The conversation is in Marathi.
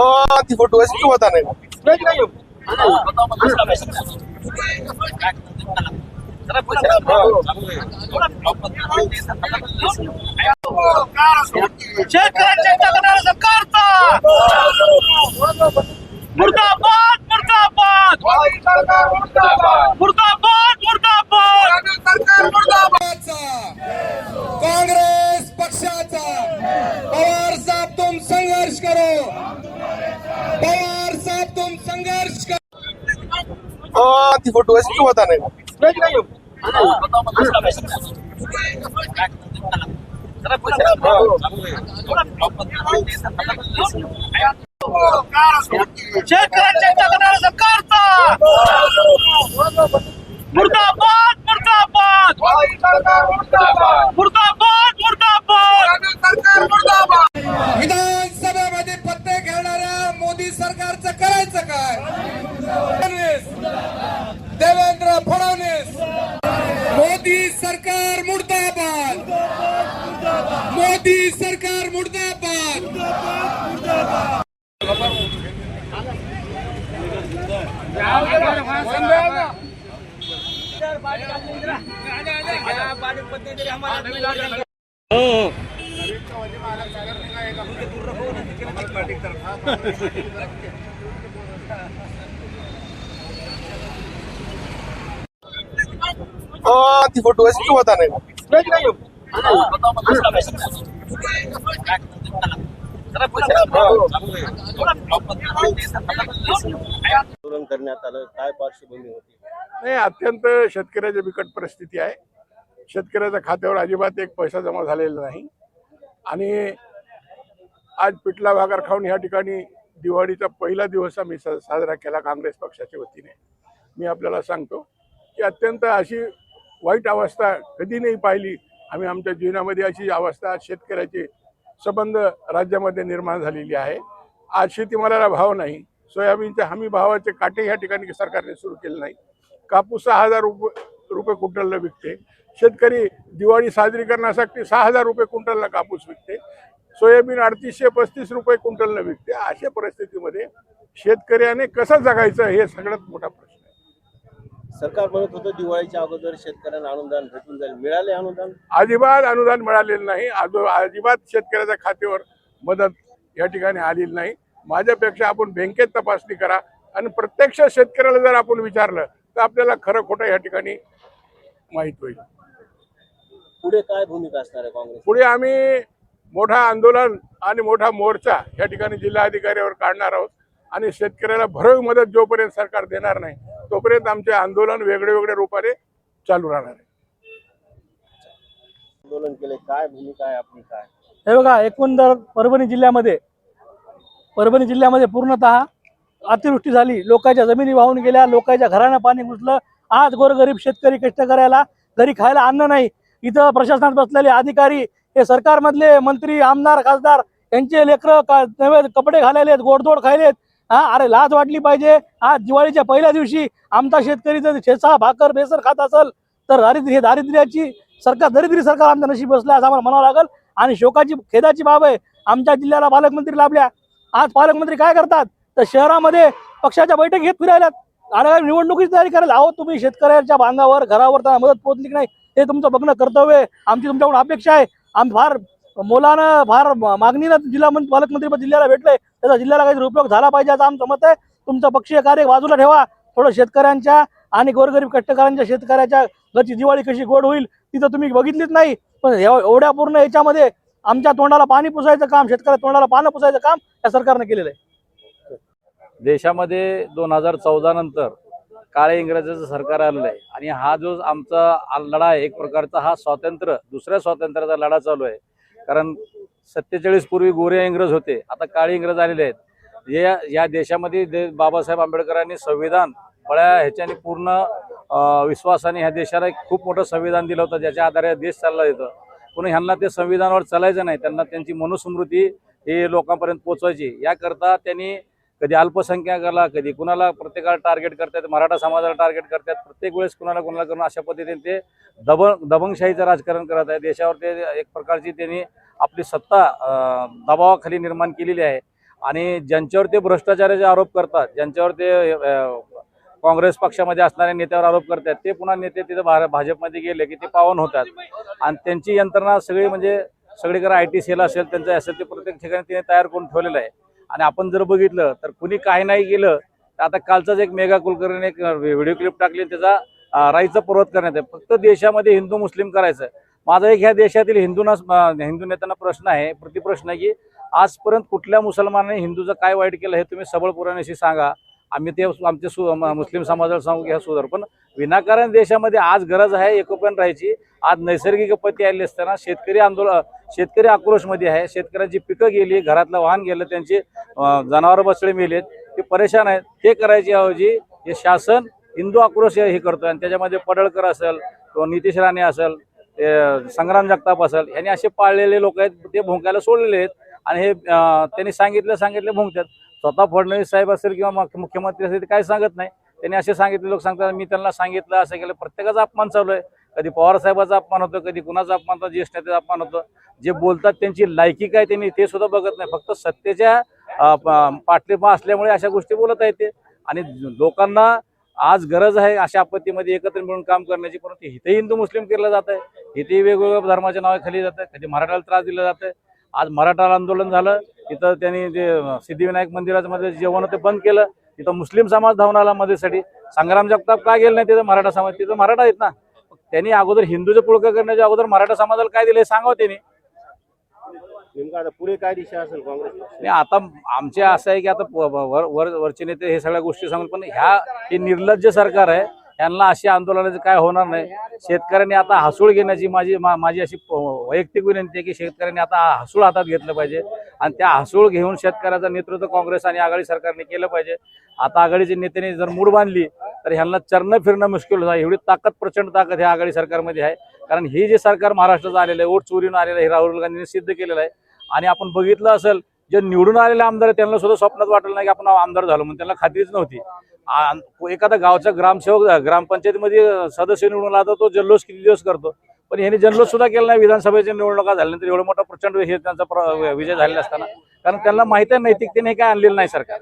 हाँ ती फोटो ऐसे क्यों बताने शेतकऱ्यांच्या तक्रार सरकारचा. मुर्दाबाद मुर्दाबाद. मुर्दाबाद मुर्दाबाद. काँग्रेस पक्षाचा पवार साहब तुम संघर्ष करो. पवार साहब तुम संघर्ष करो हाँ ती फोटो ऐसे क्यों बताने शेतकऱ्यांच्या तक्रार सरकारचा मुर्दाबाद मुर्दाबाद मोदी सरकार मुर्दाबाद! हाँ ती फोटो ऐसे क्यों बताने आंदोलन करण्यात आलं. काय पार्श्वभूमी होती? नाही अत्यंत शेतकऱ्याची बिकट परिस्थिती आहे. शेतकऱ्याच्या खात्यावर अजिबात एक पैसा जमा झालेला नाही. आणि आज पिठला भागार खाऊन या ठिकाणी दिवाळीचा पहिला दिवस आम्ही साजरा केला काँग्रेस पक्षाच्या वतीने. मी आपल्याला सांगतो की अत्यंत अशी वाईट अवस्था कधी नाही पाहिली. आम्ही आमच्या जीवनामध्ये अशी अवस्था शेतकऱ्याचे संबंध राज्यामध्ये निर्माण झालेली आहे. आज शेतीमालाला भाव नाही. सोयाबीनच्या हमी भावाचे काटे ह्या ठिकाणी सरकारने सुरू केले नाही. कापूस सहा हजार रुपये रुपये क्विंटलला विकते. शेतकरी दिवाळी साजरी करण्यासाठी सहा हजार रुपये क्विंटलला कापूस विकते. सोयाबीन अडतीसशे पस्तीस रुपये क्विंटलला विकते. अशा परिस्थितीमध्ये शेतकऱ्याने कसं जगायचं हे सगळ्यात मोठा प्रश्न. सरकार म्हणत होतं दिवाळीच्या अगोदर शेतकऱ्यांना अनुदान भेटून जाईल. मिळाले अनुदान? अजिबात अनुदान मिळालेलं नाही. आजो अजिबात शेतकऱ्याच्या खात्यावर मदत या ठिकाणी आलेली नाही. माझ्यापेक्षा आपण बँकेत तपासणी करा. आणि प्रत्यक्ष शेतकऱ्याला जर आपण विचारलं तर आपल्याला खरं खोटं या ठिकाणी माहीत होईल. पुढे काय भूमिका असणार आहे काँग्रेस पुढे आम्ही मोठा आंदोलन आणि मोठा मोर्चा या ठिकाणी जिल्हाधिकाऱ्यावर काढणार आहोत. आणि शेतकऱ्याला भरीव मदत जोपर्यंत सरकार देणार नाही तोपर्यंत आमचे आंदोलन वेगळे वेगळ्या रूपाने चालू राहणार आहे. आंदोलन केले काय भूमिका आहे आपली काय? हे बघा एकंदर परभणी जिल्ह्यामध्ये परभणी जिल्ह्यामध्ये पूर्णतः अतिवृष्टी झाली लोकांच्या जमिनी वाहून गेल्या लोकांच्या घरानं पाणी घुसलं आज गोरगरीब शेतकरी कष्ट करायला घरी खायला अन्न नाही. इथं प्रशासनात बसलेले अधिकारी हे सरकारमधले मंत्री आमदार खासदार यांचे लेकरं का नवे कपडे घालायलेत गोडधोड खायलेत. हा अरे लाज वाटली पाहिजे. आज दिवाळीच्या पहिल्या दिवशी आमचा शेतकरी जर ठेचा भाकर बेसर खात असेल तर दारिद्र्य हे दारिद्र्याची सरकार दरिद्री सरकार आमच्या नशीब बसलं असं आम्हाला म्हणावं लागेल. आणि शोकाची खेदाची बाब आहे आमच्या जिल्ह्याला पालकमंत्री लाभल्या. आज पालकमंत्री काय करतात? तर शहरामध्ये पक्षाच्या बैठक घेत फिरायलात आणि निवडणुकीची तयारी करायला? अहो तुम्ही शेतकऱ्याच्या बांधावर घरावर त्यांना मदत पोहोचली की नाही हे तुमचं बघणं कर्तव्य आहे. आमची तुमच्याकडून अपेक्षा आहे. आम्ही फार मोलानं फार मागणीनं जिल्हा मंत्री पालकमंत्री जिल्ह्याला भेटलंय. त्याचा जिल्ह्याला काहीतरी उपयोग झाला पाहिजे असं आमचं मत आहे. तुमचं पक्षीय कार्य बाजूला ठेवा. थोडं शेतकऱ्यांच्या आणि गोरगरीब कष्टकऱ्यांच्या शेतकऱ्याच्या घरची दिवाळी कशी गोड होईल तिथं तुम्ही बघितलीच नाही. पण एवढ्या पूर्ण याच्यामध्ये आमच्या तोंडाला पाणी पुसायचं काम शेतकऱ्या तोंडाला पानं पुसायचं काम या सरकारने केलेलं आहे. देशामध्ये दोन हजार चौदा नंतर काळे इंग्रजाचं सरकार आलेलं आहे. आणि हा जो आमचा लढा आहे एक प्रकारचा हा स्वातंत्र्य दुसऱ्या स्वातंत्र्याचा लढा चालू आहे. कारण सत्तेचाळीस पूर्वी गोरे इंग्रज होते. आता काळे इंग्रज आलेले आहेत. या या देशामध्ये दे बाबासाहेब आंबेडकरांनी संविधान बळ्या ह्याच्याने पूर्ण विश्वासाने ह्या देशाला एक खूप मोठं संविधान दिलं होतं ज्याच्या आधारे देश चालला येतं पण ह्यांना ते संविधानावर चालायचं नाही. त्यांना त्यांची मनुस्मृती हे लोकांपर्यंत पोचवायची याकरता त्यांनी कधी अल्पसंख्याकाला कधी कुणाला प्रत्येकाला टार्गेट करतात मराठा समाजाला टार्गेट करतात प्रत्येक वेळेस कुणाला कुणाला करून अशा पद्धतीने ते दबंग दबंगशाहीचं राजकारण करत आहे देशावर ते एक प्रकारची त्यांनी आपली सत्ता दबावाखाली निर्माण केलेली आहे. आणि ज्यांच्यावर ते भ्रष्टाचाराचे आरोप करतात ज्यांच्यावर ते अं, काँग्रेस पक्षामध्ये असणाऱ्या नेत्यावर आरोप करतात ते पुन्हा नेते तिथं भा- भाजपमध्ये गेले की ते पावन होतात. आणि त्यांची यंत्रणा सगळी म्हणजे सगळीकडे आय टी सेल असेल त्यांचं असेल ते प्रत्येक ठिकाणी तिने तयार करून ठेवलेलं आहे. आणि आपण जर बघितलं तर कुणी काही नाही केलं तर आता कालचाच एक मेगा कुलकर्णीने एक व्हिडिओ क्लिप टाकली त्याचा राईचा पर्वत करण्यात आहे फक्त देशामध्ये हिंदू मुस्लिम करायचं माझा एक ह्या देशातील हिंदूंना हिंदू नेत्यांना प्रश्न आहे प्रतिप्रश्न आहे की आजपर्यंत कुठल्या मुसलमानाने हिंदूचं काय वाईट केलं हे तुम्ही सबळ पुराण्याशी सांगा. आम्ही ते आमचे सु मुस्लिम समाजाला सांगू की हा सुधार. पण विनाकारण देशामध्ये आज गरज आहे एकोपन राहायची. आज नैसर्गिक आपत्ती आली असताना शेतकरी आंदोलन शेतकरी आक्रोशमध्ये आहे. शेतकऱ्यांची पिकं गेली घरातलं वाहन गेलं त्यांचे जनावर जनावरं बसळे मेलेत. ते परेशान आहेत. ते करायची ऐवजी हे शासन हिंदू आक्रोश हे करतोय आणि त्याच्यामध्ये पडळकर असेल किंवा नितीश राणे असेल संग्राम जगताप असेल यांनी असे पाळलेले लोक आहेत ते भोंकायला सोडलेले आहेत. आणि हे त्यांनी सांगितलं सांगितलं भोंकतात. स्वतः फडणवीस साहेब असेल किंवा मुख्यमंत्री असेल ते काही सांगत नाही. त्यांनी असे सांगितले लोक सांगतात मी त्यांना सांगितलं असं केलं. प्रत्येकाचा अपमान चालू आहे. कधी पवारसाहेबाचा अपमान होतो कधी कुणाचा अपमान होतो ज्येष्ठ नेत्याचा अपमान होतो. जे बोलतात त्यांची लायकी काय त्यांनी ते सुद्धा बघत नाही. फक्त सत्तेच्या अं, असल्यामुळे अशा गोष्टी बोलत आहेत ते. आणि लोकांना आज गरज आहे अशा आपत्तीमध्ये एकत्र मिळून काम करण्याची. परंतु इथे हिंदू मुस्लिम केलं जात आहे. इथेही वेगवेगळ्या धर्माच्या नावाखाली जात आहे. कधी मराठाला त्रास दिला जात आहे. आज मराठा आंदोलन झालं. तिथं त्यांनी ते सिद्धिविनायक मंदिराच्या मध्ये जेवण ते बंद केलं. तिथं मुस्लिम समाज धावून आला मध्येसाठी संग्राम जगताप का गेलं नाही तिथं मराठा समाज? तिथं मराठा आहेत ना. त्यांनी अगोदर हिंदूचं पुळकं करण्याच्या अगोदर मराठा समाजाला काय दिलं हे सांगावं त्यांनी. आता पुढे काय दिशा असेल काँग्रेस आता आमचे असं आहे की आता वर वर वरचे नेते हे सगळ्या गोष्टी सांगून पण ह्या हे निर्लज्ज सरकार आहे. यांना अशी आंदोलनाचं काय होणार नाही. शेतकऱ्यांनी आता हसूळ घेण्याची माझी माझी अशी वैयक्तिक विनंती आहे की शेतकऱ्यांनी आता हसूळ हातात घेतलं पाहिजे. आणि त्या हसूळ घेऊन शेतकऱ्याचं नेतृत्व काँग्रेस आणि आघाडी सरकारने केलं पाहिजे. आता आघाडीच्या नेत्यांनी जर मूड बांधली तर ह्यांना चरणं फिरणं मुश्किल होतं एवढी ताकद प्रचंड ताकद ह्या आघाडी सरकारमध्ये आहे. कारण हे जे सरकार महाराष्ट्राचं आलेलं आहे ओट चोरीनं आलेलं आहे हे राहुल गांधींनी सिद्ध केलेलं आहे. आणि आपण बघितलं असेल जे निवडून आलेले आमदार आहेत, त्यांना सुद्धा स्वप्नात वाटलं नाही की आपण आमदार झालो म्हणून त्यांना खात्रीच नव्हती. एखादा गावचा ग्रामसेवक ग्रामपंचायतीमध्ये सदस्य निवडून आला तो जल्लोष किती दिवस करतो? पण यांनी जल्लोष सुद्धा केला नाही विधानसभेच्या निवडणुका झाल्यानंतर एवढा मोठा प्रचंड हे त्यांचा विजय झालेला असताना. कारण त्यांना माहिती आहे नैतिकतेने हे काय आणलेलं नाही सरकार.